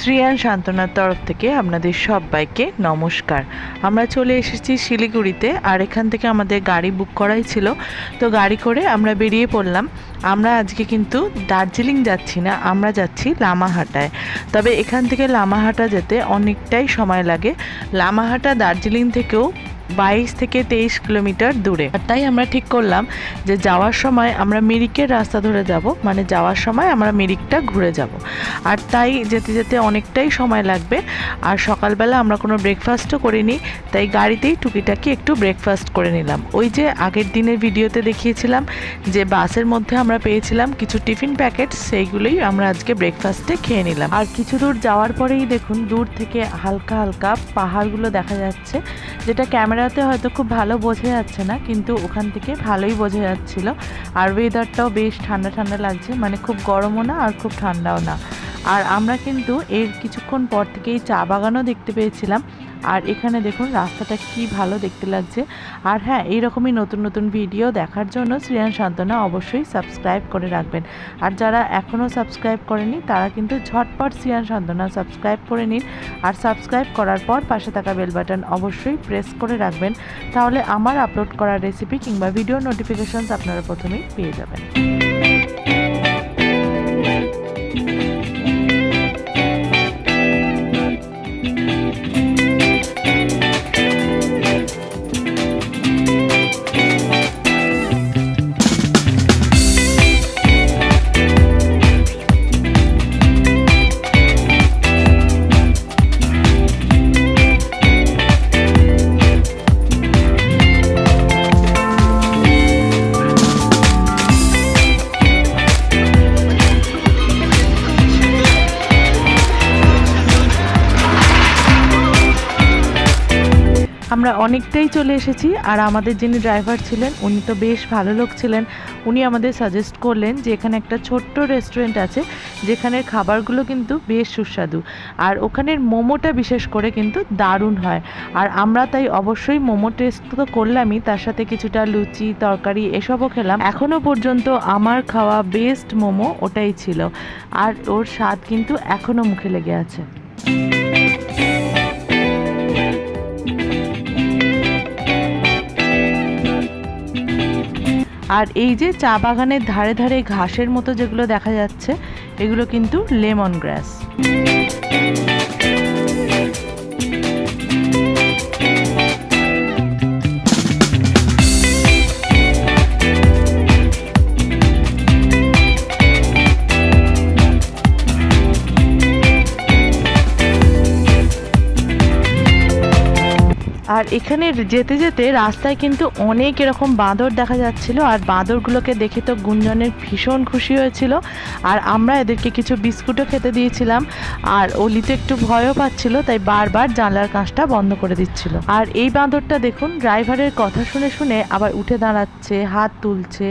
শ্রিয়ান সান্ত্বনার তরফ থেকে আপনাদের সবাইকে নমস্কার। আমরা চলে এসেছি শিলিগুড়িতে, আর এখান থেকে আমাদের গাড়ি বুক করাই ছিল। তো গাড়ি করে আমরা বেরিয়ে পড়লাম। আমরা আজকে কিন্তু দার্জিলিং যাচ্ছি না, আমরা যাচ্ছি লামাহাটায়। তবে এখান থেকে লামাহাটা যেতে অনেকটাই সময় লাগে। লামাহাটা দার্জিলিং থেকেও বাইশ থেকে তেইশ কিলোমিটার দূরে। আর তাই আমরা ঠিক করলাম যে যাওয়ার সময় আমরা মিরিকের রাস্তা ধরে যাব মানে যাওয়ার সময় আমরা মিরিকটা ঘুরে যাব। আর তাই যেতে যেতে অনেকটাই সময় লাগবে। আর সকালবেলা আমরা কোনো ব্রেকফাস্টও করিনি, তাই গাড়িতেই টুকিটাকি একটু ব্রেকফাস্ট করে নিলাম। ওই যে আগের দিনের ভিডিওতে দেখিয়েছিলাম যে বাসের মধ্যে আমরা পেয়েছিলাম কিছু টিফিন প্যাকেট, সেইগুলোই আমরা আজকে ব্রেকফাস্টে খেয়ে নিলাম। আর কিছু দূর যাওয়ার পরেই দেখুন, দূর থেকে হালকা হালকা পাহাড়গুলো দেখা যাচ্ছে, যেটা ক্যামেরাতে হয়তো খুব ভালো বোঝা যাচ্ছে না, কিন্তু ওখান থেকে ভালোই বোঝা যাচ্ছিল। আর ওয়েদারটাও বেশ ঠান্ডা ঠান্ডা লাগছে মানে খুব গরমও না আর খুব ঠান্ডাও না। আর আমরা কিন্তু এর কিছুক্ষণ পর থেকেই চা বাগানও দেখতে পেয়েছিলাম। আর এখানে দেখুন রাস্তাটা কি ভালো দেখতে লাগছে। আর হ্যাঁ এইরকমই নতুন নতুন ভিডিও দেখার জন্য শ্রিয়ান সান্ত্বনা অবশ্যই সাবস্ক্রাইব করে রাখবেন। আর যারা এখনও সাবস্ক্রাইব করেনি, তারা কিন্তু ঝটপট শ্রিয়ান সান্ত্বনা সাবস্ক্রাইব করে নিন। আর সাবস্ক্রাইব করার পর পাশে থাকা বেল বাটন অবশ্যই প্রেস করে রাখবেন। তাহলে আমার আপলোড করা রেসিপি কিংবা ভিডিও নোটিফিকেশনস আপনারা প্রথমেই পেয়ে যাবেন। আমরা অনেকটাই চলে এসেছি আর আমাদের যিনি ড্রাইভার ছিলেন, উনি তো বেশ ভালো লোক ছিলেন। উনি আমাদের সাজেস্ট করলেন যে এখানে একটা ছোট্ট রেস্টুরেন্ট আছে, যেখানের খাবারগুলো কিন্তু বেশ সুস্বাদু। আর ওখানের মোমোটা বিশেষ করে কিন্তু দারুণ হয়। আর আমরা তাই অবশ্যই মোমো টেস্ট তো করলামই, তার সাথে কিছুটা লুচি, তরকারি এসবও খেলাম। এখনও পর্যন্ত আমার খাওয়া বেস্ট মোমো ওটাই ছিল। আর ওর স্বাদ কিন্তু এখনও মুখে লেগে আছে। আর এই যে চা বাগানের ধারে ধারে ঘাসের মতো যেগুলো দেখা যাচ্ছে, এগুলো কিন্তু লেমন গ্রাস। আর এখানে যেতে যেতে রাস্তায় কিন্তু অনেক এরকম বাঁদর দেখা যাচ্ছিল আর বাঁদরগুলোকে দেখে তো গুঞ্জনের ভীষণ খুশি হয়েছিল। আর আমরা এদেরকে কিছু বিস্কুটও খেতে দিয়েছিলাম আর অলিতে একটু ভয়ও পাচ্ছিল, তাই বারবার জানলার কাঁচটা বন্ধ করে দিচ্ছিল। আর এই বাঁদরটা দেখুন, ড্রাইভারের কথা শুনে শুনে আবার উঠে দাঁড়াচ্ছে, হাত তুলছে।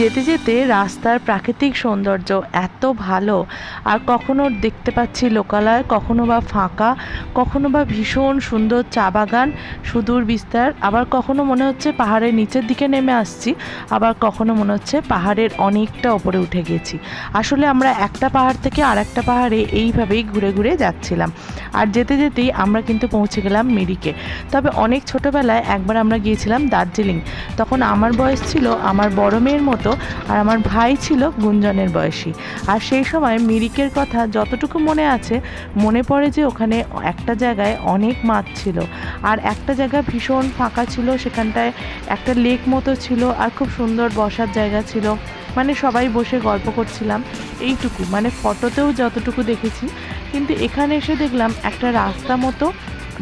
যেতে যেতে রাস্তার প্রাকৃতিক সৌন্দর্য এত ভালো, আর কখনো দেখতে পাচ্ছি লোকালয়, কখনো বা ফাঁকা, কখনো বা ভীষণ সুন্দর চা বাগান, সুদূর বিস্তার, আবার কখনো মনে হচ্ছে পাহাড়ের নিচের দিকে নেমে আসছি, আবার কখনো মনে হচ্ছে পাহাড়ের অনেকটা ওপরে উঠে গেছি। আসলে আমরা একটা পাহাড় থেকে আর একটা পাহাড়ে এইভাবেই ঘুরে ঘুরে যাচ্ছিলাম। আর যেতে যেতেই আমরা কিন্তু পৌঁছে গেলাম মিরিকে। তবে অনেক ছোটোবেলায় একবার আমরা গিয়েছিলাম দার্জিলিং। তখন আমার বয়স ছিল আমার বড় মেয়ের মতো আর আমার ভাই ছিল গুঞ্জনের বয়সী। আর সেই সময় মিরিকের কথা যতটুকু মনে আছে, মনে পড়ে যে ওখানে একটা জায়গায় অনেক মাছ ছিল। আর একটা জায়গা ভীষণ ফাঁকা ছিল, সেখানটায় একটা লেক মতো ছিল আর খুব সুন্দর বসার জায়গা ছিল। মানে সবাই বসে গল্প করছিলাম। এইটুকু মানে ফটোতেও যতটুকু দেখেছি। কিন্তু এখানে এসে দেখলাম একটা রাস্তা মতো,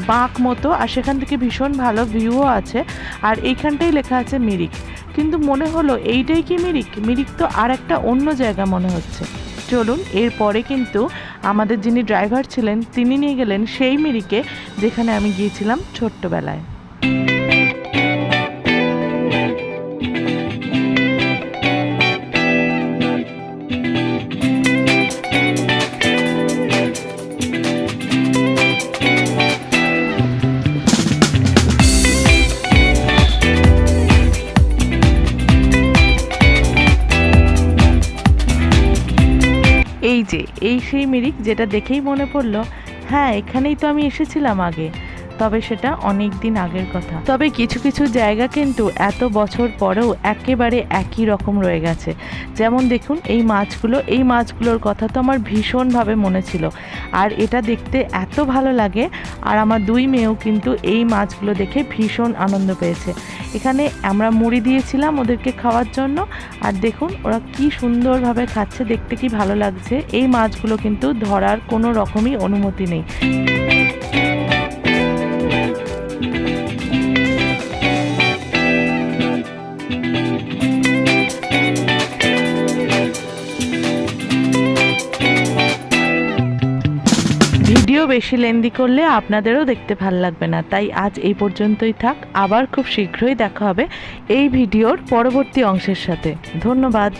বাঁক মতো, আর সেখান থেকে ভীষণ ভালো ভিউও আছে। আর এইখানটাই লেখা আছে মিরিক। কিন্তু মনে হলো এইটাই কি মিরিক? মিরিক তো আর একটা অন্য জায়গা মনে হচ্ছে। চলুন, এরপরে কিন্তু আমাদের যিনি ড্রাইভার ছিলেন, তিনি নিয়ে গেলেন সেই মিরিকে, যেখানে আমি গিয়েছিলাম ছোট্টবেলায়। এই যে, এই সেই মিরিক যেটা দেখেই মনে পড়ল হ্যাঁ এখানেই তো আমি এসেছিলাম আগে। তবে সেটা অনেক দিন আগের কথা। তবে কিছু কিছু জায়গা কিন্তু এত বছর পরেও একেবারে একই রকম রয়ে গেছে। যেমন দেখুন, এই মাছগুলো, এই মাছগুলোর কথা তো আমার ভীষণভাবে মনে ছিল। আর এটা দেখতে এত ভালো লাগে, আর আমার দুই মেয়েও কিন্তু এই মাছগুলো দেখে ভীষণ আনন্দ পেয়েছে। এখানে আমরা মুড়ি দিয়েছিলাম ওদেরকে খাওয়ার জন্য, আর দেখুন, ওরা কি সুন্দরভাবে খাচ্ছে, দেখতে কি ভালো লাগছে। এই মাছগুলো কিন্তু ধরার কোনো রকমই অনুমতি নেই। ভিডিও বেশি লেন্দি করলে আপনাদেরও দেখতে ভালো লাগবে না। তাই আজ এই পর্যন্তই থাক। আবার খুব শীঘ্রই দেখা হবে এই ভিডিওর পরবর্তী অংশের সাথে। ধন্যবাদ।